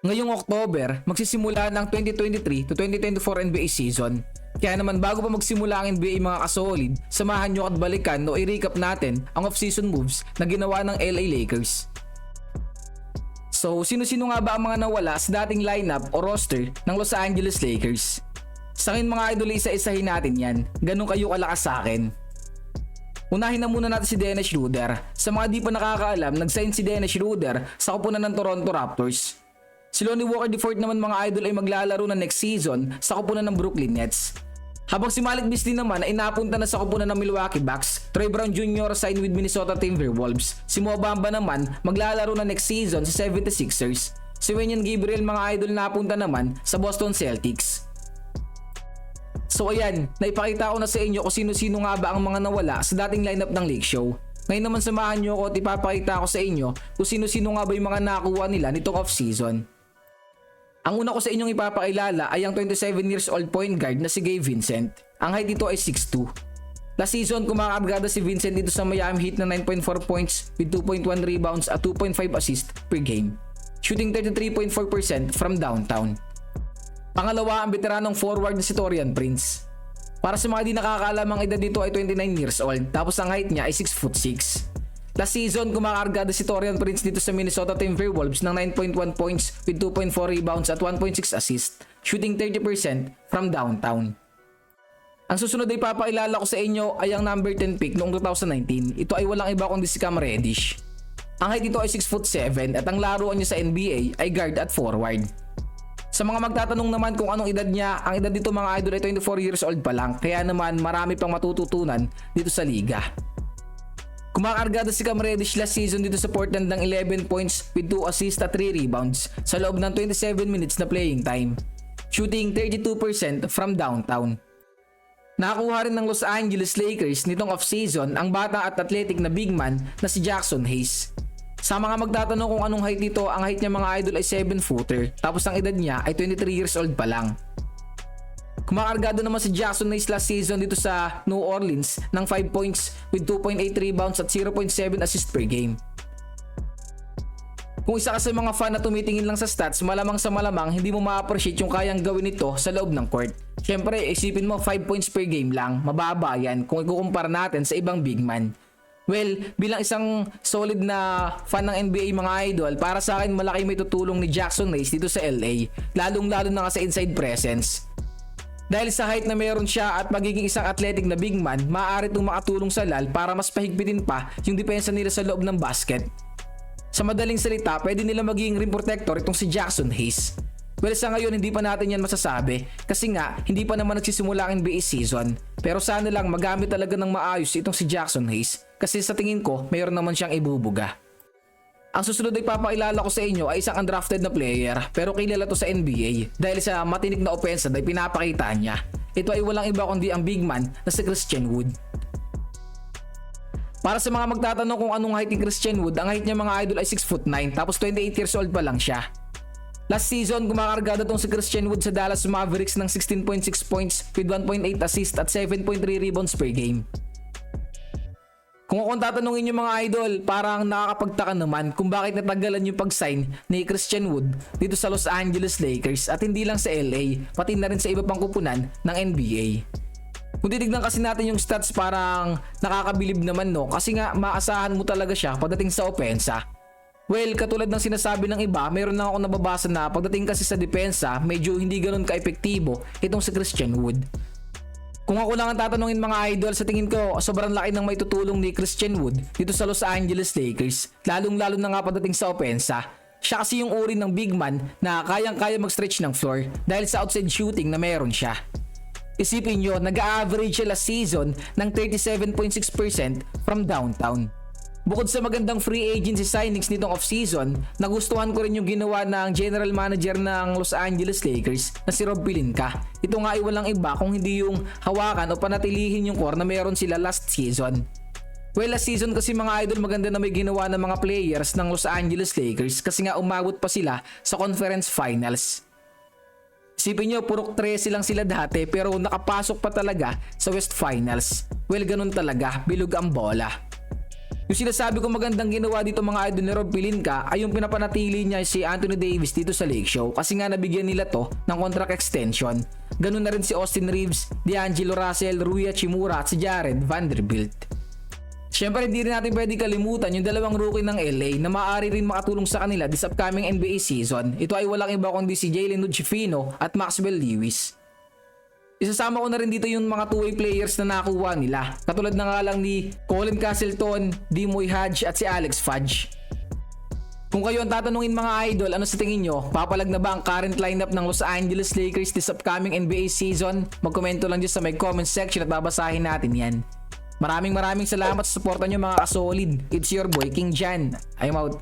Ngayong October, magsisimula ng 2023 to 2024 NBA season. Kaya naman bago pa magsimula ang NBA mga kasolid, samahan nyo at balikan o i-recap natin ang off-season moves na ginawa ng LA Lakers. So, sino-sino nga ba ang mga nawala sa dating lineup o roster ng Los Angeles Lakers? Sa akin mga idol, isa-isahin natin yan. Ganun kayo kalakas sa akin. Unahin na muna natin si Dennis Schroeder. Sa mga di pa nakakaalam, nag-sign si Dennis Schroeder sa kupunan ng Toronto Raptors. Si Lonnie Walker IV naman mga idol ay maglalaro na next season sa kupunan ng Brooklyn Nets. Habang si Malik Beasley naman ay napunta na sa kupunan ng Milwaukee Bucks, Troy Brown Jr. signed with Minnesota Timberwolves. Si Mo Bamba naman maglalaro na next season sa 76ers. Si Wenyan Gabriel mga idol napunta naman sa Boston Celtics. So ayan, naipakita ko na sa inyo kung sino-sino nga ba ang mga nawala sa dating lineup ng Lake Show. Ngayon naman samahan nyo ako at ipapakita ko sa inyo kung sino-sino nga ba yung mga nakuha nila nitong off-season. Ang una ko sa inyong ipapakilala ay ang 27 years old point guard na si Gabe Vincent. Ang height dito ay 6'2". Last season, kumakargada si Vincent dito sa Miami Heat ng 9.4 points with 2.1 rebounds at 2.5 assists per game. Shooting 33.4% from downtown. Pangalawa, ang veteranong forward na si Torian Prince. Para sa mga di nakakaalam, ang edad dito ay 29 years old tapos ang height niya ay 6 foot 6. Last season, kumakargada si Torian Prince dito sa Minnesota Timberwolves ng 9.1 points with 2.4 rebounds at 1.6 assists, shooting 30% from downtown. Ang susunod ay papakilala ko sa inyo ay ang number 10 pick noong 2019. Ito ay walang iba kundi si Cam Reddish. Ang height nito ay 6 foot 7 at ang laruan niya sa NBA ay guard at forward. Sa mga magtatanong naman kung anong edad niya, ang edad dito mga idol ay 24 years old pa lang kaya naman marami pang matututunan dito sa liga. Kumakargada si Cam Reddish last season dito sa Portland ng 11 points with 2 assists at 3 rebounds sa loob ng 27 minutes na playing time. Shooting 32% from downtown. Nakakuha rin ng Los Angeles Lakers nitong off-season ang bata at athletic na big man na si Jackson Hayes. Sa mga magtatanong kung anong height nito, ang height niya mga idol ay 7 footer tapos ang edad niya ay 23 years old pa lang. Kumakargado naman si Jackson Hayes last season dito sa New Orleans ng 5 points with 2.8 rebounds at 0.7 assist per game. Kung isa ka sa mga fan na tumitingin lang sa stats, malamang sa malamang hindi mo ma-appreciate yung kayang gawin nito sa loob ng court. Siyempre, isipin mo 5 points per game lang, mababa yan kung ikukumpara natin sa ibang big man. Well, bilang isang solid na fan ng NBA mga idol, para sa akin malaki may tutulong ni Jackson Hayes dito sa LA, lalong-lalo na nga sa inside presence. Dahil sa height na meron siya at magiging isang athletic na big man, maaari itong makatulong sa LAL para mas pahigpitin pa yung depensa nila sa loob ng basket. Sa madaling salita, pwede nila magiging rim protector itong si Jackson Hayes. Well, sa ngayon hindi pa natin yan masasabi kasi nga hindi pa naman nagsisimula ang NBA season. Pero sana lang magamit talaga ng maayos itong si Jackson Hayes kasi sa tingin ko mayroon naman siyang ibubuga. Ang susunod ay papakilala ko sa inyo ay isang undrafted na player pero kilala to sa NBA dahil sa matinik na opensa na pinapakita niya. Ito ay walang iba kundi ang big man na si Christian Wood. Para sa mga magtatanong kung anong height ni Christian Wood, ang height niya mga idol ay 6 foot 9 tapos 28 years old pa lang siya. Last season, kumakargada tong si Christian Wood sa Dallas Mavericks ng 16.6 points with 1.8 assist at 7.3 rebounds per game. Kung akong tatanungin yung mga idol, parang nakakapagtaka naman kung bakit natagalan yung pag-sign ni Christian Wood dito sa Los Angeles Lakers at hindi lang sa LA, pati na rin sa iba pang kupunan ng NBA. Kung titignan kasi natin yung stats parang nakakabilib naman no kasi nga maasahan mo talaga siya pagdating sa opensa. Well, katulad ng sinasabi ng iba, meron na ako nababasa na pagdating kasi sa depensa, medyo hindi ganun ka-epektibo itong si Christian Wood. Kung ako lang ang tatanungin mga idol, sa tingin ko sobrang laki ng may tutulong ni Christian Wood dito sa Los Angeles Lakers, lalong lalo na nga pagdating sa opensa. Siya kasi yung uri ng big man na kayang-kaya mag-stretch ng floor dahil sa outside shooting na meron siya. Isipin nyo, nag-average siya last season ng 37.6% from downtown. Bukod sa magandang free agency signings nitong off-season, nagustuhan ko rin yung ginawa ng general manager ng Los Angeles Lakers na si Rob Pelinka. Ito nga ay walang iba kung hindi yung hawakan o panatilihin yung core na meron sila last season. Well, last season kasi mga idol maganda na may ginawa ng mga players ng Los Angeles Lakers kasi nga umabot pa sila sa conference finals. Isipin nyo, purok 13 lang sila dati pero nakapasok pa talaga sa West Finals. Well, ganun talaga, bilog ang bola. Yung sinasabi ko magandang ginawa dito mga idol ni Rob Pelinka ay yung pinapanatili niya si Anthony Davis dito sa Lake Show kasi nga nabigyan nila to ng contract extension. Ganun na rin si Austin Reeves, D'Angelo Russell, Rui Hachimura at si Jared Vanderbilt. Siyempre hindi rin natin pwede kalimutan yung dalawang rookie ng LA na maaari rin makatulong sa kanila this upcoming NBA season. Ito ay walang iba kundi si Jalen Hood-Schifino at Maxwell Lewis. Isasama ko na rin dito yung mga two-way players na nakuha nila. Katulad na nga lang ni Colin Castleton, Dimoy Hadj at si Alex Fudge. Kung kayo ang tatanungin mga idol, ano sa tingin nyo? Papalag na ba ang current lineup ng Los Angeles Lakers this upcoming NBA season? Magkomento lang dyan sa may comment section at babasahin natin yan. Maraming maraming salamat sa suporta nyo mga kasolid. It's your boy King Jan. I'm out.